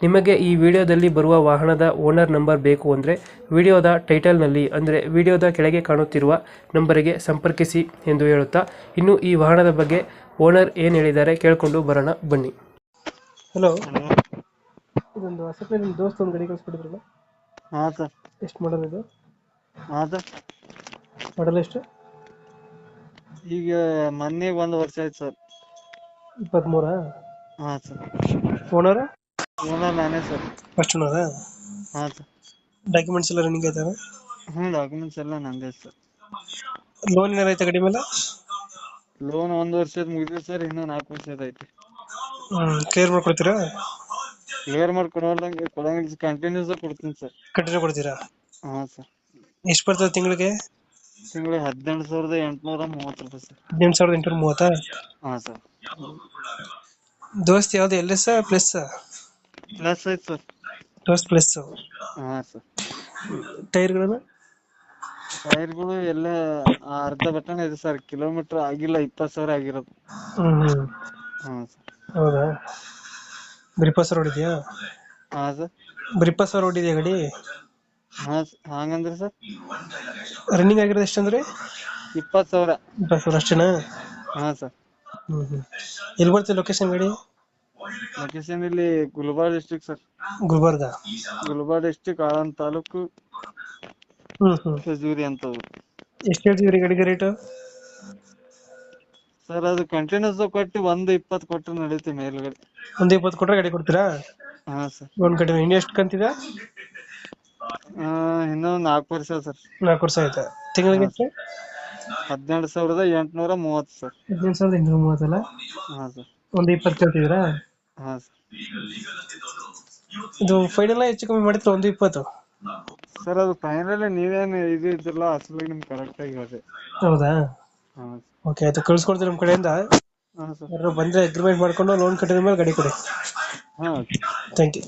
ನಿಮಗೆ ಈ ವಿಡಿಯೋದಲ್ಲಿ ಬರುವ ವಾಹನದ ಓನರ್ ನಂಬರ್ ಬೇಕು ಅಂದರೆ ವಿಡಿಯೋದ ಟೈಟಲ್ನಲ್ಲಿ ಅಂದರೆ ವಿಡಿಯೋದ ಕೆಳಗೆ ಕಾಣುತ್ತಿರುವ ನಂಬರಿಗೆ ಸಂಪರ್ಕಿಸಿ ಎಂದು ಹೇಳುತ್ತಾ ಇನ್ನು ಈ ವಾಹನದ ಬಗ್ಗೆ ಓನರ್ ಏನು ಹೇಳಿದ್ದಾರೆ ಕೇಳಿಕೊಂಡು ಬರೋಣ ಬನ್ನಿ. ಹಲೋ. ಇದೊಂದು ಹೊಸಪೇ ನಿಮ್ಮ ದೋಸ್ತ ಒಂದು ಗಾಡಿ ಕಳಿಸ್ಬಿಟ್ಟಿದ್ರಲ್ಲ ಹಾಂ ಸರ್. ಎಷ್ಟು ಮಾಡಲ್ ಇದು? ಹಾಂ ಸರ್. ಮಾಡಲ್ ಎಷ್ಟು? ಈಗ ಮೊನ್ನೆ ಒಂದು ವರ್ಷ ಆಯ್ತು ಸರ್. ಇಪ್ಪತ್ತ್ಮೂರಾ ಹಾಂ ಸರ್. ಓನರ ನಾನೇ ಸರ್ ಫಸ್ಟ್ ಓನರ ಹಾಂ ಸರ್ ಡಾಕ್ಯುಮೆಂಟ್ಸ್ ಎಲ್ಲ ರನ್ನಿಂಗ್ ಆಯ್ತಾವೆ ಹ್ಞೂ ಡಾಕ್ಯುಮೆಂಟ್ಸ್ ಎಲ್ಲ ನಂದೇ ಸರ್ ಲೋನ್ ಏನಾರ ಐತೆ ಗಾಡಿ ಮೇಲೆ ಲೋನ್ ಒಂದು ವರ್ಷದ ಮುಗಿದಿದೆ ಸರ್ ಇನ್ನೂ ನಾಲ್ಕು ವರ್ಷದ ಐತಿ. ಕ್ಲಿಯರ್ ಮಾಡ್ಕೊಡ್ತೀರಾ? ಕ್ಲಿಯರ್ ಮಾಡಿ ಕೊಡೋದಂಗೆ ಕೊಡಂಗಿಲ್ಲ ಕಂಟಿನ್ಯೂಸ್ ಕೊಡ್ತೀನಿ ಸರ್ ಕಂಟಿನ್ಯೂ ಕೊಡ್ತೀರಾ? ಹಾಂ ಸರ್ ಎಷ್ಟು ಬರ್ತದೆ ತಿಂಗಳಿಗೆ? ತಿಂಗಳಿಗೆ ಹದಿನೆಂಟು ಸಾವಿರದ ಎಂಟುನೂರ ಮೂವತ್ತು ರೂಪಾಯಿ ಸರ್ ಹದಿನೆಂಟು ಸಾವಿರದ ಎಂಟುನೂರ ಮೂವತ್ತಾ? ಹಾಂ ಸರ್ ದೋಸ್ತ್ ಯಾವ್ದು ಎಲ್ ಎಸ್ ಪ್ಲಸ್ ಪ್ಲಸ್ ಐತೆ ಸರ್ ದೋಸ್ತ್ ಪ್ಲಸ್ ಹಾಂ ಸರ್ ಟೈರ್ಗಳನ್ನ ಟೈರ್ಗಳು ಎಲ್ಲ ಅರ್ಧ ಬಟನ್ ಇದೆ ಸರ್ ಕಿಲೋಮೀಟರ್ ಆಗಿಲ್ಲ ಇಪ್ಪತ್ತು ಸಾವಿರ ಆಗಿರೋದು. ಹ್ಮ್ ಹಾಂ ಸರ್ ಹೌದಾ? ಬರೀ ಇಪ್ಪತ್ತು ಸಾವಿರ ಹೊಡಿದ್ಯಾ ಹಾಂ ಸರ್ ಬರೀ ಇಪ್ಪತ್ತು ಸಾವಿರ ಹೊಡಿದ್ಯಾ ಗಾಡಿ? ಹಾಂ ಹಂಗಂದ್ರೆ ಸರ್ ರನ್ನಿಂಗ್ ಆಗಿರೋದು ಎಷ್ಟಂದ್ರೆ ಇಪ್ಪತ್ತು ಸಾವಿರ. ಇಪ್ಪತ್ತು ಸಾವಿರ ಅಷ್ಟೇನಾ? ಹಾಂ ಸರ್ ಹ್ಮ್ ಹ್ಮ್. ಎಲ್ಲಿ ಬರ್ತೀವಿ ಲೊಕೇಶನ್ ಗಾಡಿ? ಲೊಕೇಶನ್ ಇಲ್ಲಿ Gulbarga district sir Gulbarga Gulbarga district Aland taluk ಹ್ಮ್ ಹ್ಮ್ ಖಜೂರಿ ಅಂತ ಊರು ಎಷ್ಟು ಹೇಳ್ತಿದ್ರಿ ಗಾಡಿಗೆ ರೇಟು ಸರ್ ಅದು ಕಂಟಿನ್ಯೂಸ್ ಕೊಟ್ಟು ಒಂದು ಇಪ್ಪತ್ ಕೊಟ್ಟರೆ ನಡೀತಿ ಮೇಲ್ಗಡೆ. ಒಂದು ಇಪ್ಪತ್ ಕೊಟ್ರೆ ಗಾಡಿ ಕೊಡ್ತೀರಾ? ಹಾಂ ಸರ್ ಒಂದು ಕಟ್ಟಿನ ಇನ್ನು ಎಷ್ಟು ಕಂತಿದೆ? ಇನ್ನೂ ನಾಲ್ಕು ವರ್ಷ ಸರ್ ನಾಲ್ಕು ವರ್ಷ ಆಯ್ತಾ? ತಿಂಗಳಿಗೆ ಎಷ್ಟು? ಹದಿನೆಂಟು ಸಾವಿರದ ಎಂಟುನೂರ ಮೂವತ್ತು ಸರ್ ಹದಿನೆಂಟು ಸಾವಿರದ ಮೂವತ್ತಲ್ಲ? ಹಾಂ ಸರ್ ಒಂದು ಇಪ್ಪತ್ತು ಕೇಳ್ತಿದ್ದೀರಾ? ಹಾಂ. ಸರ್ ಇದು ಫೈನಲ್ ಹೆಚ್ಚು ಕಮ್ಮಿ ಮಾಡಿದ್ರೆ ಒಂದು ಇಪ್ಪತ್ತು. ಸರ್ ಅದು ಫೈನಲ್ ನೀವೇನು ಇದು ಇದ್ದಿಲ್ಲ ಅಸಲಿಗೆ ನಿಮ್ಗೆ ಕರೆಕ್ಟಾಗಿ ಹೇಳಿದೆ. ಹೌದಾ? ಹಾಂ ಓಕೆ ಆಯ್ತು ಕಳ್ಸ್ಕೊಡ್ತೀನಿ ನಮ್ಮ ಕಡೆಯಿಂದ. ಹಾಂ ಸರ್. ಯಾರು ಬಂದ್ರೆ ಅಗ್ರಿಮೆಂಟ್ ಮಾಡ್ಕೊಂಡು ಲೋನ್ ಕಟ್ಟಿದ ಮೇಲೆ ಗಾಡಿ ಕೊಡಿ. ಹಾಂ. Thank you